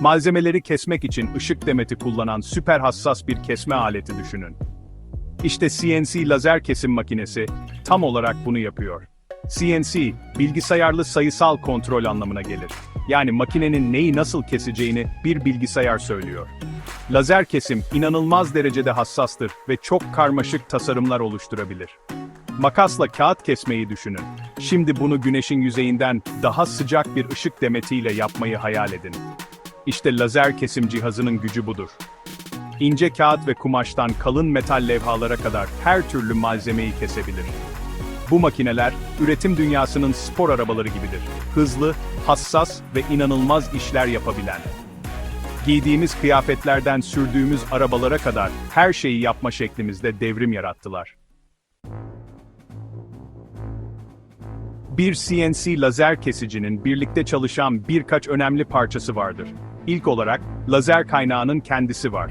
Malzemeleri kesmek için ışık demeti kullanan süper hassas bir kesme aleti düşünün. İşte CNC lazer kesim makinesi tam olarak bunu yapıyor. CNC, bilgisayarlı sayısal kontrol anlamına gelir. Yani makinenin neyi nasıl keseceğini bir bilgisayar söylüyor. Lazer kesim inanılmaz derecede hassastır ve çok karmaşık tasarımlar oluşturabilir. Makasla kağıt kesmeyi düşünün. Şimdi bunu güneşin yüzeyinden daha sıcak bir ışık demetiyle yapmayı hayal edin. İşte lazer kesim cihazının gücü budur. İnce kağıt ve kumaştan kalın metal levhalara kadar her türlü malzemeyi kesebilir. Bu makineler, üretim dünyasının spor arabaları gibidir. Hızlı, hassas ve inanılmaz işler yapabilen. Giydiğimiz kıyafetlerden sürdüğümüz arabalara kadar her şeyi yapma şeklimizde devrim yarattılar. Bir CNC lazer kesicinin birlikte çalışan birkaç önemli parçası vardır. İlk olarak, lazer kaynağının kendisi var.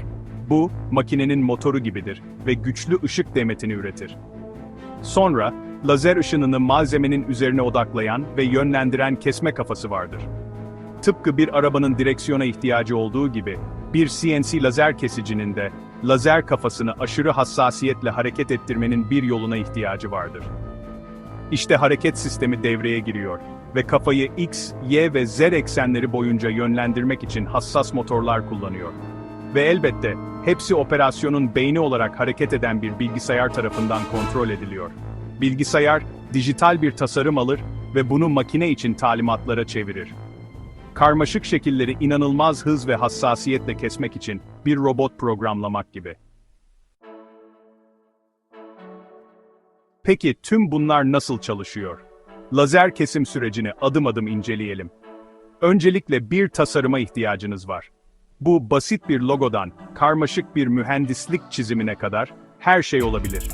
Bu, makinenin motoru gibidir ve güçlü ışık demetini üretir. Sonra, lazer ışınını malzemenin üzerine odaklayan ve yönlendiren kesme kafası vardır. Tıpkı bir arabanın direksiyona ihtiyacı olduğu gibi, bir CNC lazer kesicinin de, lazer kafasını aşırı hassasiyetle hareket ettirmenin bir yoluna ihtiyacı vardır. İşte hareket sistemi devreye giriyor ve kafayı X, Y ve Z eksenleri boyunca yönlendirmek için hassas motorlar kullanıyor. Ve elbette, hepsi operasyonun beyni olarak hareket eden bir bilgisayar tarafından kontrol ediliyor. Bilgisayar, dijital bir tasarım alır ve bunu makine için talimatlara çevirir. Karmaşık şekilleri inanılmaz hız ve hassasiyetle kesmek için bir robot programlamak gibi. Peki tüm bunlar nasıl çalışıyor? Lazer kesim sürecini adım adım inceleyelim. Öncelikle bir tasarıma ihtiyacınız var. Bu basit bir logodan karmaşık bir mühendislik çizimine kadar her şey olabilir.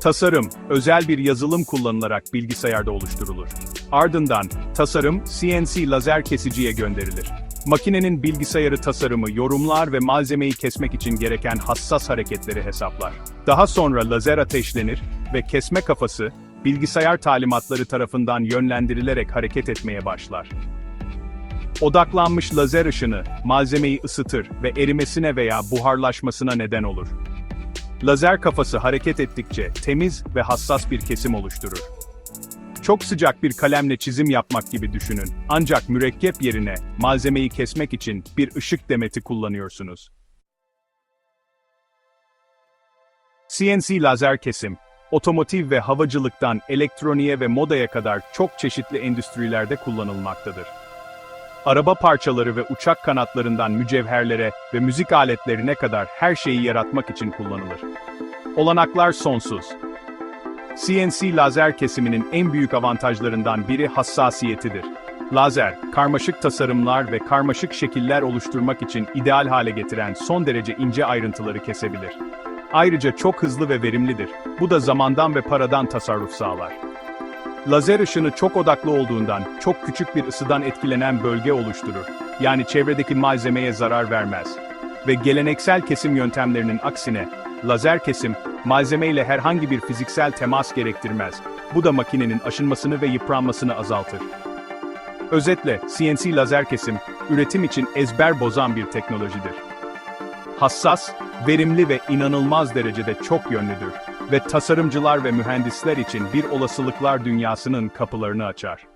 Tasarım, özel bir yazılım kullanılarak bilgisayarda oluşturulur. Ardından, tasarım CNC lazer kesiciye gönderilir. Makinenin bilgisayarı tasarımı yorumlar ve malzemeyi kesmek için gereken hassas hareketleri hesaplar. Daha sonra lazer ateşlenir ve kesme kafası, bilgisayar talimatları tarafından yönlendirilerek hareket etmeye başlar. Odaklanmış lazer ışını, malzemeyi ısıtır ve erimesine veya buharlaşmasına neden olur. Lazer kafası hareket ettikçe temiz ve hassas bir kesim oluşturur. Çok sıcak bir kalemle çizim yapmak gibi düşünün. Ancak mürekkep yerine malzemeyi kesmek için bir ışık demeti kullanıyorsunuz. CNC lazer kesim, otomotiv ve havacılıktan elektroniğe ve modaya kadar çok çeşitli endüstrilerde kullanılmaktadır. Araba parçaları ve uçak kanatlarından mücevherlere ve müzik aletlerine kadar her şeyi yaratmak için kullanılır. Olanaklar sonsuz. CNC lazer kesiminin en büyük avantajlarından biri hassasiyetidir. Lazer, karmaşık tasarımlar ve karmaşık şekiller oluşturmak için ideal hale getiren son derece ince ayrıntıları kesebilir. Ayrıca çok hızlı ve verimlidir. Bu da zamandan ve paradan tasarruf sağlar. Lazer ışını çok odaklı olduğundan çok küçük bir ısıdan etkilenen bölge oluşturur. Yani çevredeki malzemeye zarar vermez. Ve geleneksel kesim yöntemlerinin aksine, lazer kesim, malzemeyle herhangi bir fiziksel temas gerektirmez. Bu da makinenin aşınmasını ve yıpranmasını azaltır. Özetle, CNC lazer kesim, üretim için ezber bozan bir teknolojidir. Hassas, verimli ve inanılmaz derecede çok yönlüdür ve tasarımcılar ve mühendisler için bir olasılıklar dünyasının kapılarını açar.